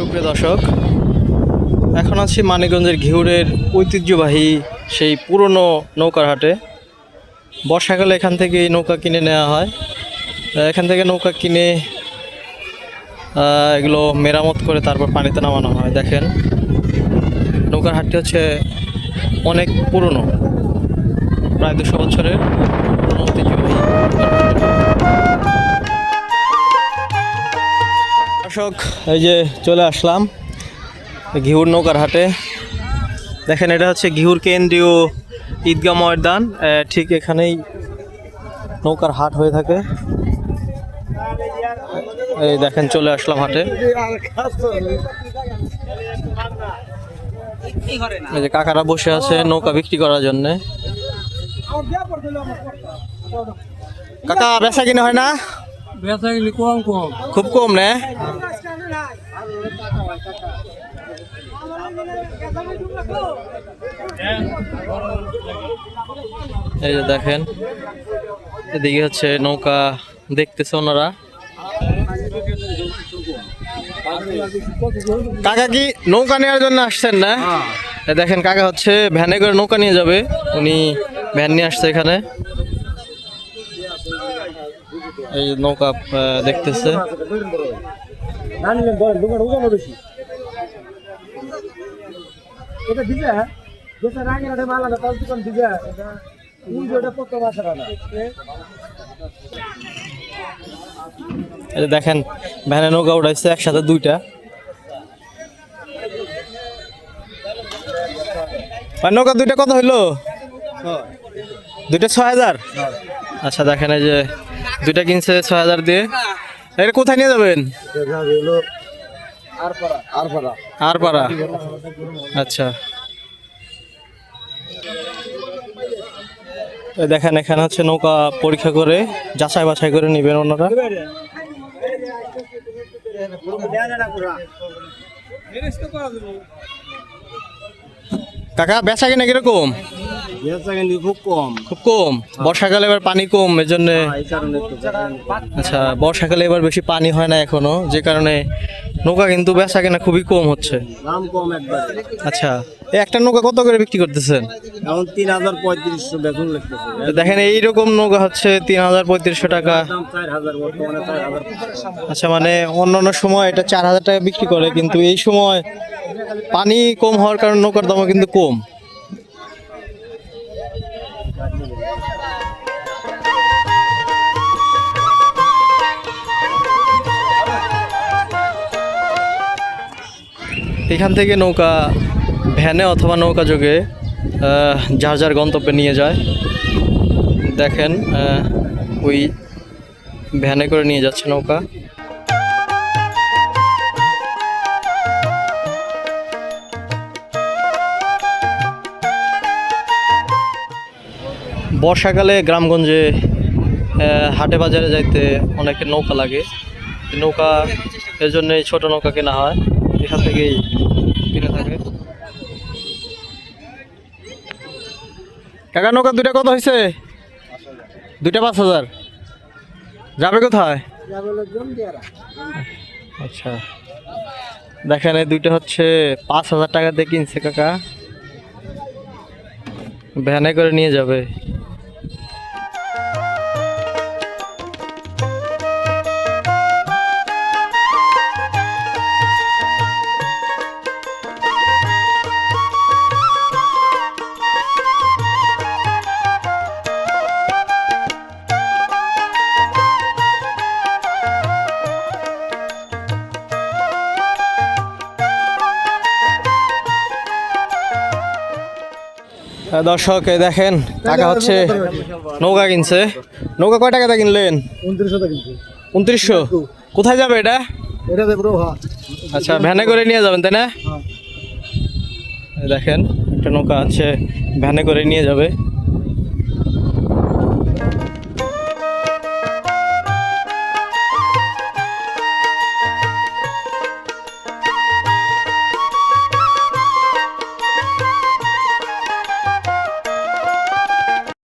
সুপ্রিয় দর্শক, এখন আছি মানিকগঞ্জের ঘিউরের ঐতিহ্যবাহী সেই পুরনো নৌকার হাটে। বর্ষাকালে এখান থেকে নৌকা কিনে নেওয়া হয়। এখান থেকে নৌকা কিনে এগুলো মেরামত করে তারপর পানিতে নামানো হয়। দেখেন, নৌকার হাটটি হচ্ছে অনেক পুরনো, প্রায় দুশো বছরের পুরনো ঐতিহ্যবাহী। দর্শক এই যে চলে আসলাম, ঘিউর নৌকার হাটে। দেখেন, এটা হচ্ছে ঘিউর কেন্দ্রীয় ঈদগাহ ময়দান। ঠিক এখানেই নৌকার হাট হয়ে থাকে। এই দেখেন, চলে আসলাম হাটে। এই যে কাকারা বসে আছে নৌকা বিক্রি করার জন্য। কাকা, বেচা কিনে হয় না? বেচা কম কম খুব কম না? এই যে দেখেন এদিকে হচ্ছে নৌকা দেখতেছে ওনারা। কাকা কি নৌকা নেওয়ার জন্য আসছেন না? দেখেন কাকা হচ্ছে ভ্যানে করে নৌকা নিয়ে যাবে। উনি ভ্যান নিয়ে আসছে এখানে। এই যে নৌকা আহ, দেখতেছে। এটা দিবে যেটা রাঙের আটে মালা তার দোকান দিবে এটা উই যেটা কত মাসের আনা এই যে দেখেন ভ্যানে নৌকা উঠাইছে একসাথে দুইটা। আর নৌকা দুইটা কত হইল? দুইটা ছয় হাজার? আচ্ছা দেখেন এই যে দুইটা কিনছে ছয় হাজার দিয়ে। এটা কোথায় নিয়ে যাবেন? আর পাড়া আচ্ছা দেখেন, এখানে হচ্ছে নৌকা পরীক্ষা করে, যাচাই বাছাই করে নেবেন ওনারা। কাকা, বেচা কিনা কীরকম? খুব কম। খুব কম? বর্ষাকালে এবার পানি কম এর জন্য কারণে আচ্ছা বর্ষাকালে এবার বেশি পানি হয় না এখনও যে কারণে নৌকা কিন্তু বেচা কিনা খুবই কম হচ্ছে। দাম কম একবার। আচ্ছা এই একটা নৌকা কত করে বিক্রি করতেছেন? এখন তিন হাজার পঁয়ত্রিশশো বেতন লিখতেছে দেখেন এইরকম নৌকা হচ্ছে তিন হাজার পঁয়ত্রিশশো টাকা। আচ্ছা মানে অন্যান্য সময় এটা চার হাজার টাকা বিক্রি করে কিন্তু এই সময় পানি কম হওয়ার কারণে নৌকার দামও কিন্তু কম। এখান থেকে নৌকা ভ্যানে অথবা নৌকা যোগে যার যার গন্তব্যে নিয়ে যায়। দেখেন ওই ভ্যানে করে নিয়ে যাচ্ছে নৌকা। বর্ষাকালে গ্রামগঞ্জে হাটে বাজারে যাইতে অনেকের নৌকা লাগে। নৌকা এর জন্য ছোট নৌকা কেনা হয়। এখান থেকেই কিনে থাকে। কাকা, নৌকা দুইটা কত হয়েছে দুইটা পাঁচ হাজার। যাবে কোথায়? আচ্ছা। দেখেন, এই দুইটা হচ্ছে পাঁচ হাজার টাকা দিয়ে কিনছে কাকা। ভ্যানে করে নিয়ে যাবে। দর্শক দেখেন টাকা হচ্ছে নৌকা কিনছে। নৌকা কয় টাকা কিনলেন? উনত্রিশশো? কোথায় যাবে এটা? হ্যাঁ। আচ্ছা ভ্যানে করে নিয়ে যাবেন তাই না? দেখেন একটা নৌকা আছে ভ্যানে করে নিয়ে যাবে।